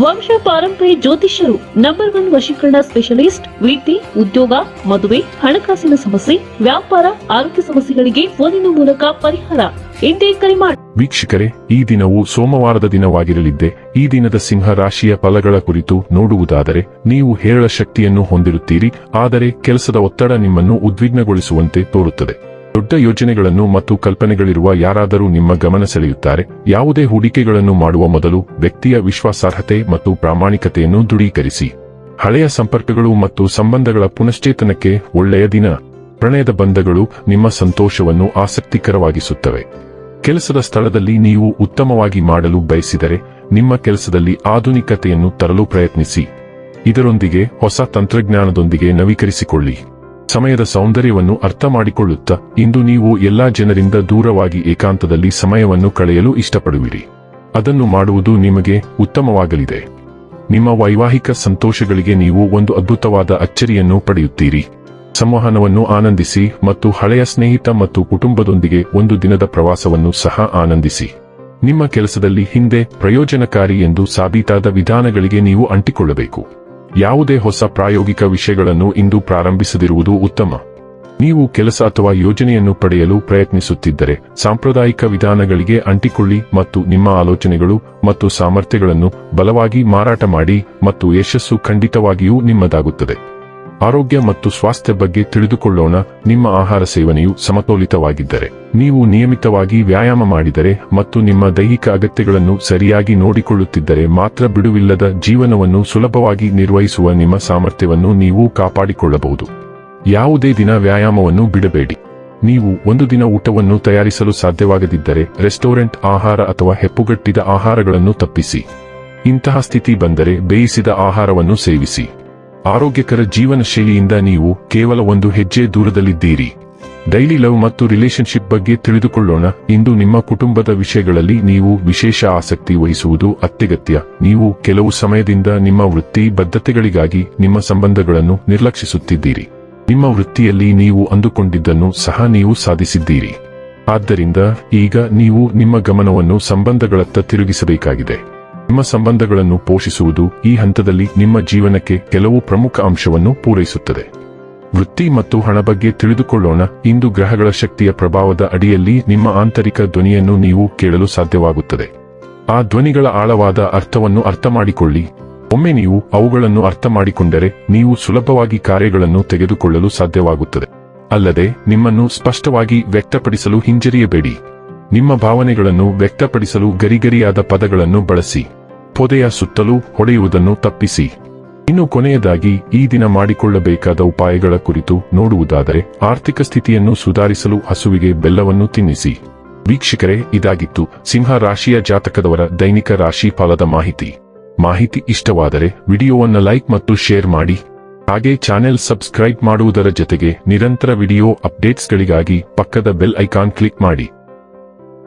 ವಂಶ ಪಾರಂಪರ್ಯ ಜ್ಯೋತಿಷ್ಯರು ನಂಬರ್ ಒನ್ ವಶೀಕರಣ ಸ್ಪೆಷಲಿಸ್ಟ್ ವಿದ್ಯೆ ಉದ್ಯೋಗ, ಮದುವೆ, ಹಣಕಾಸಿನ ಸಮಸ್ಯೆ, ವ್ಯಾಪಾರ, ಆರೋಗ್ಯ ಸಮಸ್ಯೆಗಳಿಗೆ ಫೋನಿನ ಮೂಲಕ ಪರಿಹಾರ. ಎಂದೇ ಕರೆ ಮಾಡಿ ವೀಕ್ಷಕರೇ, ಈ ದಿನವು ಸೋಮವಾರದ ದಿನವಾಗಿರಲಿದ್ದೆ. ಈ ದಿನದ ಸಿಂಹ ರಾಶಿಯ ಫಲಗಳ ಕುರಿತು ನೋಡುವುದಾದರೆ, ನೀವು ಹೇರಳ ಶಕ್ತಿಯನ್ನು ಹೊಂದಿರುತ್ತೀರಿ. ಆದರೆ, ಕೆಲಸದ ಒತ್ತಡ ನಿಮ್ಮನ್ನು ಉದ್ವಿಗ್ನಗೊಳಿಸುವಂತೆ ತೋರುತ್ತದೆ. ದೊಡ್ಡ ಯೋಜನೆಗಳನ್ನು ಮತ್ತು ಕಲ್ಪನೆಗಳಿರುವ ಯಾರಾದರೂ ನಿಮ್ಮ ಗಮನ ಸೆಳೆಯುತ್ತಾರೆ. ಯಾವುದೇ ಹೂಡಿಕೆಗಳನ್ನು ಮಾಡುವ ಮೊದಲು ವ್ಯಕ್ತಿಯ ವಿಶ್ವಾಸಾರ್ಹತೆ ಮತ್ತು ಪ್ರಾಮಾಣಿಕತೆಯನ್ನು ದೃಢೀಕರಿಸಿ. ಹಳೆಯ ಸಂಪರ್ಕಗಳು ಮತ್ತು ಸಂಬಂಧಗಳ ಪುನಶ್ಚೇತನಕ್ಕೆ ಒಳ್ಳೆಯ ದಿನ. ಪ್ರಣಯದ ಬಂಧಗಳು ನಿಮ್ಮ ಸಂತೋಷವನ್ನು ಆಸಕ್ತಿಕರವಾಗಿಸುತ್ತವೆ. ಕೆಲಸದ ಸ್ಥಳದಲ್ಲಿ ನೀವು ಉತ್ತಮವಾಗಿ ಮಾಡಲು ಬಯಸಿದರೆ ನಿಮ್ಮ ಕೆಲಸದಲ್ಲಿ ಆಧುನಿಕತೆಯನ್ನು ತರಲು ಪ್ರಯತ್ನಿಸಿ. ಇದರೊಂದಿಗೆ ಹೊಸ ತಂತ್ರಜ್ಞಾನದೊಂದಿಗೆ ನವೀಕರಿಸಿಕೊಳ್ಳಿ. ಸಮಯದ ಸೌಂದರ್ಯವನ್ನು ಅರ್ಥ ಮಾಡಿಕೊಳ್ಳುತ್ತಾ ಇಂದು ನೀವು ಎಲ್ಲಾ ಜನರಿಂದ ದೂರವಾಗಿ ಏಕಾಂತದಲ್ಲಿ ಸಮಯವನ್ನು ಕಳೆಯಲು ಇಷ್ಟಪಡುವಿರಿ. ಅದನ್ನು ಮಾಡುವುದು ನಿಮಗೆ ಉತ್ತಮವಾಗಲಿದೆ. ನಿಮ್ಮ ವೈವಾಹಿಕ ಸಂತೋಷಗಳಿಗೆ ನೀವು ಒಂದು ಅದ್ಭುತವಾದ ಅಚ್ಚರಿಯನ್ನು ಪಡೆಯುತ್ತೀರಿ. ಸಂವಹನವನ್ನು ಆನಂದಿಸಿ ಮತ್ತು ಹಳೆಯ ಸ್ನೇಹಿತ ಮತ್ತು ಕುಟುಂಬದೊಂದಿಗೆ ಒಂದು ದಿನದ ಪ್ರವಾಸವನ್ನು ಸಹ ಆನಂದಿಸಿ. ನಿಮ್ಮ ಕೆಲಸದಲ್ಲಿ ಹಿಂದೆ ಪ್ರಯೋಜನಕಾರಿ ಎಂದು ಸಾಬೀತಾದ ವಿಧಾನಗಳಿಗೆ ನೀವು ಅಂಟಿಕೊಳ್ಳಬೇಕು. ಯಾವುದೇ ಹೊಸ ಪ್ರಾಯೋಗಿಕ ವಿಷಯಗಳನ್ನು ಇಂದು ಪ್ರಾರಂಭಿಸದಿರುವುದು ಉತ್ತಮ. ನೀವು ಕೆಲಸ ಅಥವಾ ಯೋಜನೆಯನ್ನು ಪಡೆಯಲು ಪ್ರಯತ್ನಿಸುತ್ತಿದ್ದರೆ ಸಾಂಪ್ರದಾಯಿಕ ವಿಧಾನಗಳಿಗೆ ಅಂಟಿಕೊಳ್ಳಿ ಮತ್ತು ನಿಮ್ಮ ಆಲೋಚನೆಗಳು ಮತ್ತು ಸಾಮರ್ಥ್ಯಗಳನ್ನು ಬಲವಾಗಿ ಮಾರಾಟ ಮಾಡಿ ಮತ್ತು ಯಶಸ್ಸು ಖಂಡಿತವಾಗಿಯೂ ನಿಮ್ಮದಾಗುತ್ತದೆ. ಆರೋಗ್ಯ ಮತ್ತು ಸ್ವಾಸ್ಥ್ಯ ಬಗ್ಗೆ ತಿಳಿದುಕೊಳ್ಳೋಣ. ನಿಮ್ಮ ಆಹಾರ ಸೇವನೆಯು ಸಮತೋಲಿತವಾಗಿದ್ದರೆ, ನೀವು ನಿಯಮಿತವಾಗಿ ವ್ಯಾಯಾಮ ಮಾಡಿದರೆ ಮತ್ತು ನಿಮ್ಮ ದೈಹಿಕ ಅಗತ್ಯಗಳನ್ನು ಸರಿಯಾಗಿ ನೋಡಿಕೊಳ್ಳುತ್ತಿದ್ದರೆ ಮಾತ್ರ ಬಿಡುವಿಲ್ಲದ ಜೀವನವನ್ನು ಸುಲಭವಾಗಿ ನಿರ್ವಹಿಸುವ ನಿಮ್ಮ ಸಾಮರ್ಥ್ಯವನ್ನು ನೀವು ಕಾಪಾಡಿಕೊಳ್ಳಬಹುದು. ಯಾವುದೇ ದಿನ ವ್ಯಾಯಾಮವನ್ನು ಬಿಡಬೇಡಿ. ನೀವು ಒಂದು ದಿನ ಊಟವನ್ನು ತಯಾರಿಸಲು ಸಾಧ್ಯವಾಗದಿದ್ದರೆ ರೆಸ್ಟೋರೆಂಟ್ ಆಹಾರ ಅಥವಾ ಹೆಪ್ಪುಗಟ್ಟಿದ ಆಹಾರಗಳನ್ನು ತಪ್ಪಿಸಿ. ಇಂತಹ ಸ್ಥಿತಿ ಬಂದರೆ ಬೇಯಿಸಿದ ಆಹಾರವನ್ನು ಸೇವಿಸಿ. ಆರೋಗ್ಯಕರ ಜೀವನ ಶೈಲಿಯಿಂದ ನೀವು ಕೇವಲ ಒಂದು ಹೆಜ್ಜೆ ದೂರದಲ್ಲಿದ್ದೀರಿ. ಡೈಲಿ ಲವ್ ಮತ್ತು ರಿಲೇಶನ್ಶಿಪ್ ಬಗ್ಗೆ ತಿಳಿದುಕೊಳ್ಳೋಣ. ಇಂದು ನಿಮ್ಮ ಕುಟುಂಬದ ವಿಷಯಗಳಲ್ಲಿ ನೀವು ವಿಶೇಷ ಆಸಕ್ತಿ ವಹಿಸುವುದು ಅತ್ಯಗತ್ಯ. ನೀವು ಕೆಲವು ಸಮಯದಿಂದ ನಿಮ್ಮ ವೃತ್ತಿ ಬದ್ಧತೆಗಳಿಗಾಗಿ ನಿಮ್ಮ ಸಂಬಂಧಗಳನ್ನು ನಿರ್ಲಕ್ಷಿಸುತ್ತಿದ್ದೀರಿ. ನಿಮ್ಮ ವೃತ್ತಿಯಲ್ಲಿ ನೀವು ಅಂದುಕೊಂಡಿದ್ದನ್ನು ಸಹ ನೀವು ಸಾಧಿಸಿದ್ದೀರಿ. ಆದ್ದರಿಂದ ಈಗ ನೀವು ನಿಮ್ಮ ಗಮನವನ್ನು ಸಂಬಂಧಗಳತ್ತ ತಿರುಗಿಸಬೇಕಾಗಿದೆ. ನಿಮ್ಮ ಸಂಬಂಧಗಳನ್ನು ಪೋಷಿಸುವುದು ಈ ಹಂತದಲ್ಲಿ ನಿಮ್ಮ ಜೀವನಕ್ಕೆ ಕೆಲವು ಪ್ರಮುಖ ಅಂಶವನ್ನು ಪೂರೈಸುತ್ತದೆ. ವೃತ್ತಿ ಮತ್ತು ಹಣ ಬಗ್ಗೆ ತಿಳಿದುಕೊಳ್ಳೋಣ. ಇಂದು ಗ್ರಹಗಳ ಶಕ್ತಿಯ ಪ್ರಭಾವದ ಅಡಿಯಲ್ಲಿ ನಿಮ್ಮ ಆಂತರಿಕ ಧ್ವನಿಯನ್ನು ನೀವು ಕೇಳಲು ಸಾಧ್ಯವಾಗುತ್ತದೆ. ಆ ಧ್ವನಿಗಳ ಆಳವಾದ ಅರ್ಥವನ್ನು ಅರ್ಥ ಮಾಡಿಕೊಳ್ಳಿ ಒಮ್ಮೆ ನೀವು ಅವುಗಳನ್ನು ಅರ್ಥ ಮಾಡಿಕೊಂಡರೆ ನೀವು ಸುಲಭವಾಗಿ ಕಾರ್ಯಗಳನ್ನು ತೆಗೆದುಕೊಳ್ಳಲು ಸಾಧ್ಯವಾಗುತ್ತದೆ. ಅಲ್ಲದೆ ನಿಮ್ಮನ್ನು ಸ್ಪಷ್ಟವಾಗಿ ವ್ಯಕ್ತಪಡಿಸಲು ಹಿಂಜರಿಯಬೇಡಿ. ನಿಮ್ಮ ಭಾವನೆಗಳನ್ನು ವ್ಯಕ್ತಪಡಿಸಲು ಗರಿಗರಿಯಾದ ಪದಗಳನ್ನು ಬಳಸಿ. ಪೊದೆಯ ಸುತ್ತಲೂ ಹೊಡೆಯುವುದನ್ನು ತಪ್ಪಿಸಿ. ಇನ್ನು ಕೊನೆಯದಾಗಿ, ಈ ದಿನ ಮಾಡಿಕೊಳ್ಳಬೇಕಾದ ಉಪಾಯಗಳ ಕುರಿತು ನೋಡುವುದಾದರೆ, ಆರ್ಥಿಕ ಸ್ಥಿತಿಯನ್ನು ಸುಧಾರಿಸಲು ಹಸುವಿಗೆ ಬೆಲ್ಲವನ್ನು ತಿನ್ನಿಸಿ. ವೀಕ್ಷಕರೇ, ಇದಾಗಿತ್ತು ಸಿಂಹ ರಾಶಿಯ ಜಾತಕದವರ ದೈನಿಕ ರಾಶಿ ಫಲದ ಮಾಹಿತಿ. ಮಾಹಿತಿ ಇಷ್ಟವಾದರೆ, ವಿಡಿಯೋವನ್ನು ಲೈಕ್ ಮತ್ತು ಶೇರ್ ಮಾಡಿ. ಹಾಗೆ ಚಾನೆಲ್ ಸಬ್ಸ್ಕ್ರೈಬ್ ಮಾಡುವುದರ ಜೊತೆಗೆ ನಿರಂತರ ವಿಡಿಯೋ ಅಪ್ಡೇಟ್ಸ್ಗಳಿಗಾಗಿ ಪಕ್ಕದ ಬೆಲ್ ಐಕಾನ್ ಕ್ಲಿಕ್ ಮಾಡಿ.